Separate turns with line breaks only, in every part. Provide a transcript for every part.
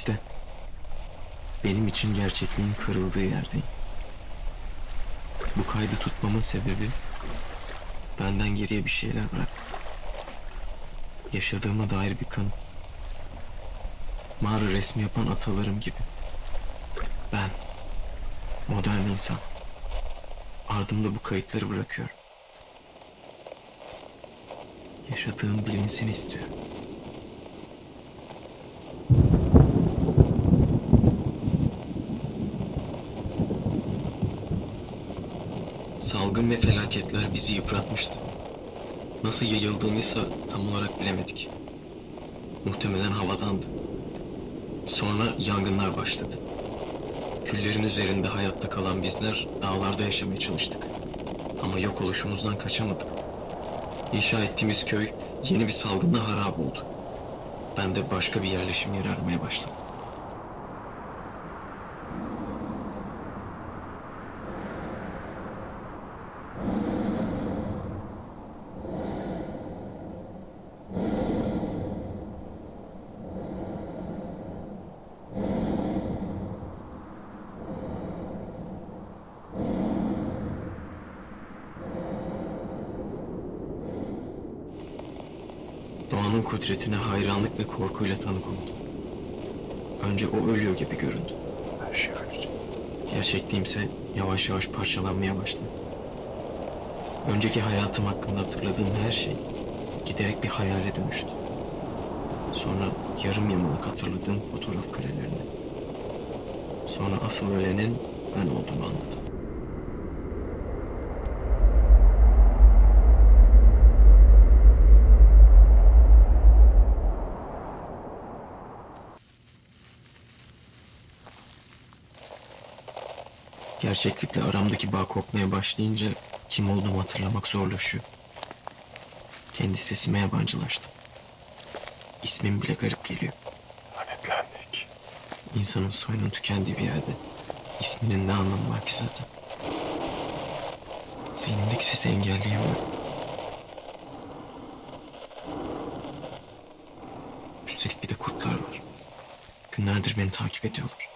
İşte benim için gerçekliğin kırıldığı yerdeyim. Bu kaydı tutmamın sebebi benden geriye bir şeyler bırak. Yaşadığıma dair bir kanıt. Mağara resmi yapan atalarım gibi. Ben, modern insan. Ardımda bu kayıtları bırakıyorum. Yaşadığım bilinsin istiyorum. Salgın ve felaketler bizi yıpratmıştı. Nasıl yayıldığımıysa tam olarak bilemedik. Muhtemelen havadandı. Sonra yangınlar başladı. Küllerin üzerinde hayatta kalan bizler dağlarda yaşamaya çalıştık. Ama yok oluşumuzdan kaçamadık. İnşa ettiğimiz köy yeni bir salgınla harap oldu. Ben de başka bir yerleşim yeri aramaya başladım. Kudretine hayranlık ve korkuyla tanık oldum. Önce o ölüyor gibi göründü.
Her şey ölecek.
Gerçekliğimse yavaş yavaş parçalanmaya başladı. Önceki hayatım hakkında hatırladığım her şey giderek bir hayale dönüştü. Sonra yarım yamalak hatırladığım fotoğraf karelerine. Sonra asıl ölenin ben olduğumu anladım. Gerçeklikle aramdaki bağ kopmaya başlayınca kim olduğumu hatırlamak zorlaşıyor. Kendi sesime yabancılaştım. İsmim bile garip geliyor.
Lanetlendik.
İnsanın soyunun tükendiği bir yerde isminin ne anlamı var ki zaten? Zihnimdeki sesi engelleyemiyorum. Üstelik bir de kurtlar var. Günlerdir beni takip ediyorlar.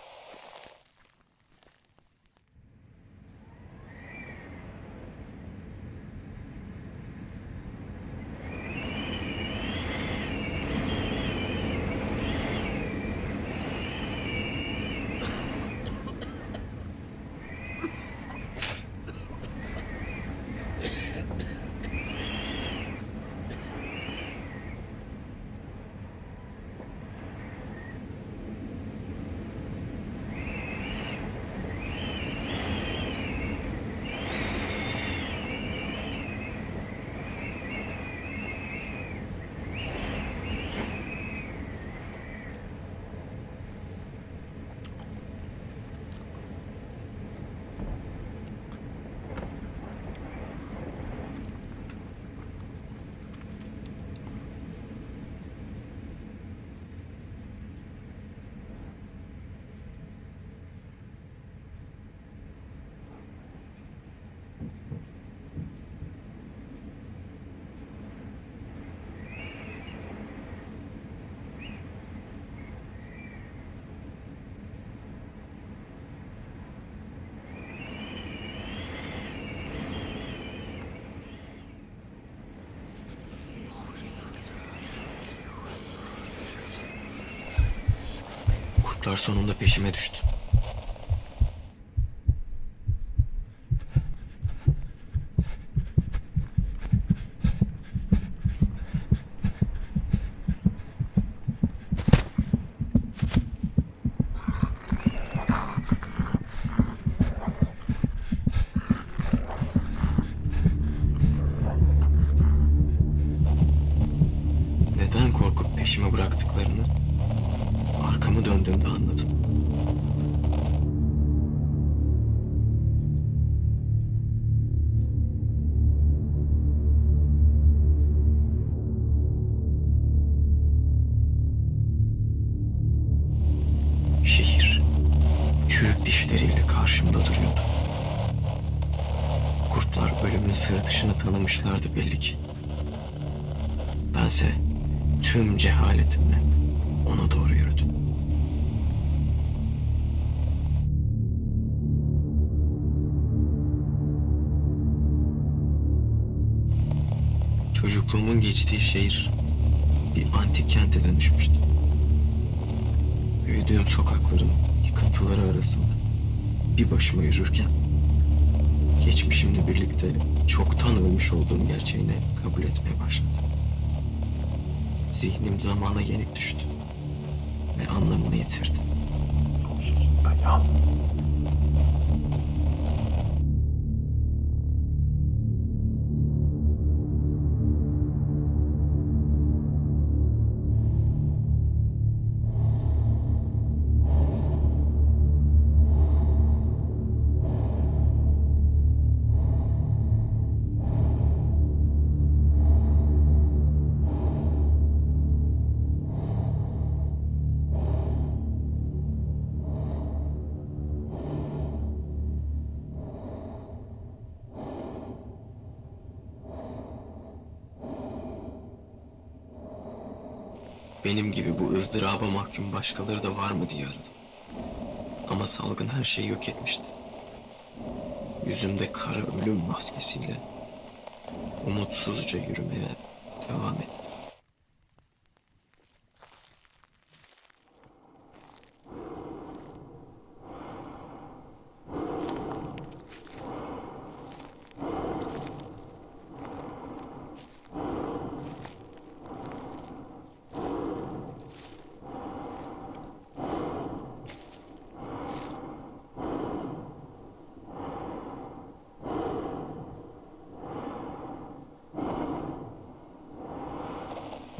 Kurtlar sonunda peşime düştü. ve sırıtışını tanımışlardı belli ki. Bense tüm cehaletimle ona doğru yürüdüm. Çocukluğumun geçtiği şehir bir antik kente dönüşmüştü. Büyüdüğüm sokakların yıkıntıları arasında bir başıma yürürken geçmişimle birlikte çoktan ölmüş olduğum gerçeğini kabul etmeye başladım. Zihnim zamana yenik düştü ve anlamını yitirdi.
Sonsuzlukta yalnız.
Benim gibi bu ızdıraba mahkum başkaları da var mı diye aradım. Ama salgın her şeyi yok etmişti. Yüzümde kara ölüm maskesiyle umutsuzca yürümeye devam ettim.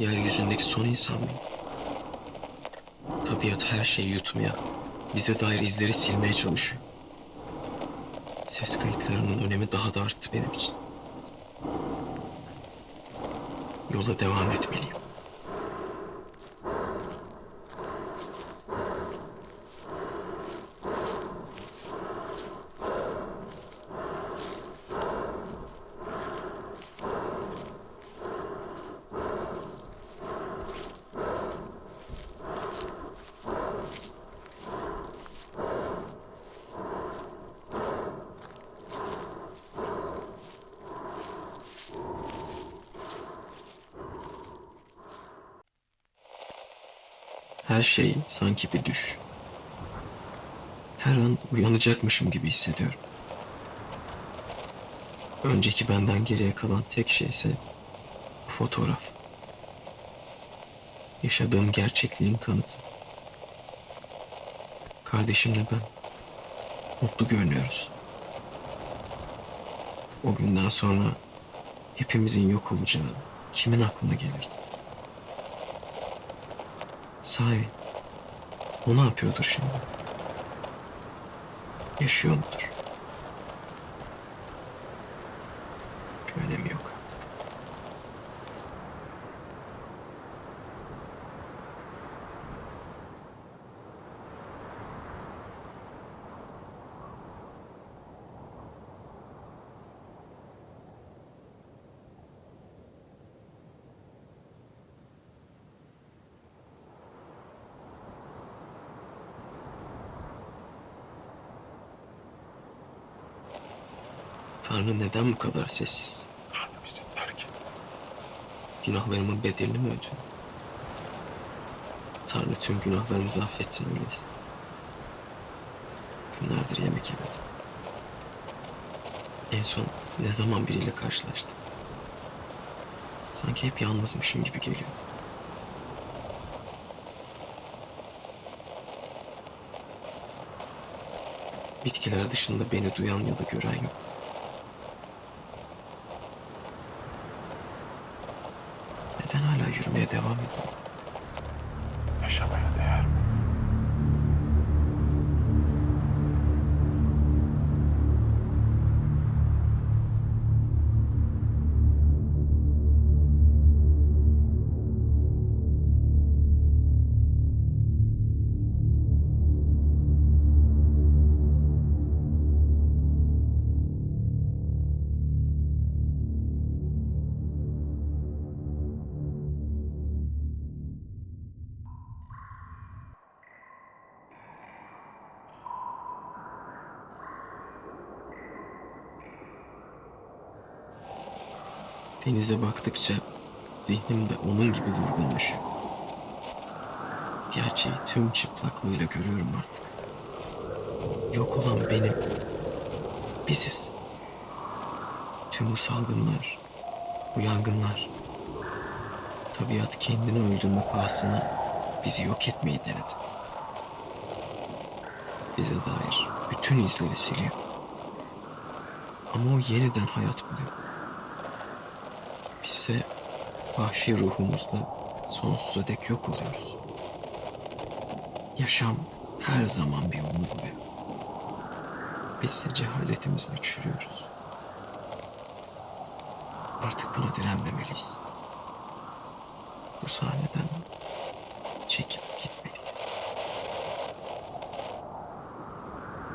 Yeryüzündeki son insan mıyım? Tabiat her şeyi yutmaya, bize dair izleri silmeye çalışıyor. Ses kayıtlarının önemi daha da arttı benim için. Yola devam etmeliyim. Her şey sanki bir düş. Her an uyanacakmışım gibi hissediyorum. Önceki benden geriye kalan tek şey ise fotoğraf. Yaşadığım gerçekliğin kanıtı. Kardeşimle ben mutlu görünüyoruz. O günden sonra hepimizin yok olacağı kimin aklına gelirdi? Sahi o ne yapıyordur şimdi? Yaşıyor mudur? Bir önemi yok artık. Tanrı neden bu kadar sessiz?
Tanrı bizi terk etti.
Günahlarımın bedelini mi ödüyor? Tanrı tüm günahlarımızı affetsin öyleyse. Günlerdir yemek yemedim. En son ne zaman biriyle karşılaştım? Sanki hep yalnızmışım gibi geliyor. Bitkiler dışında beni duyan ya da gören yok. Neden hala yürümeye devam ediyorum?
Yaşamaya değer mi?
Denize baktıkça zihnim de onun gibi durgunlaşıyor. Gerçeği tüm çıplaklığıyla görüyorum artık. Yok olan benim. Biziz. Tüm bu salgınlar, bu yangınlar. Tabiat kendini öldürme pahasına bizi yok etmeyi denedi. Bize dair bütün izleri siliyor. Ama o yeniden hayat buluyor. Bizse vahşi ruhumuzla sonsuza dek yok oluyoruz. Yaşam her zaman bir yolunu buluyor. Bizse cehaletimizle çürüyoruz. Artık buna direnmemeliyiz. Bu sahneden çekip gitmeliyiz.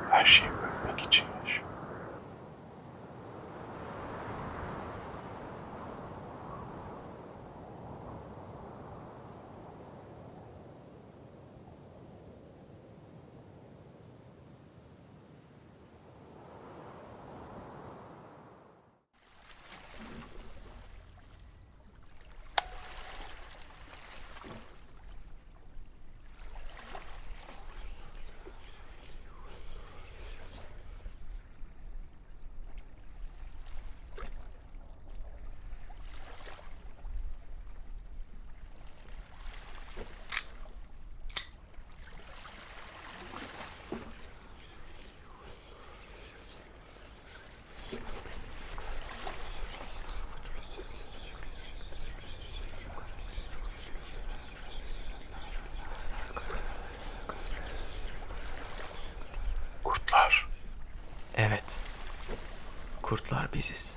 Her şeyi bölmek için yaşa. Kurtlar.
Evet. Kurtlar biziz.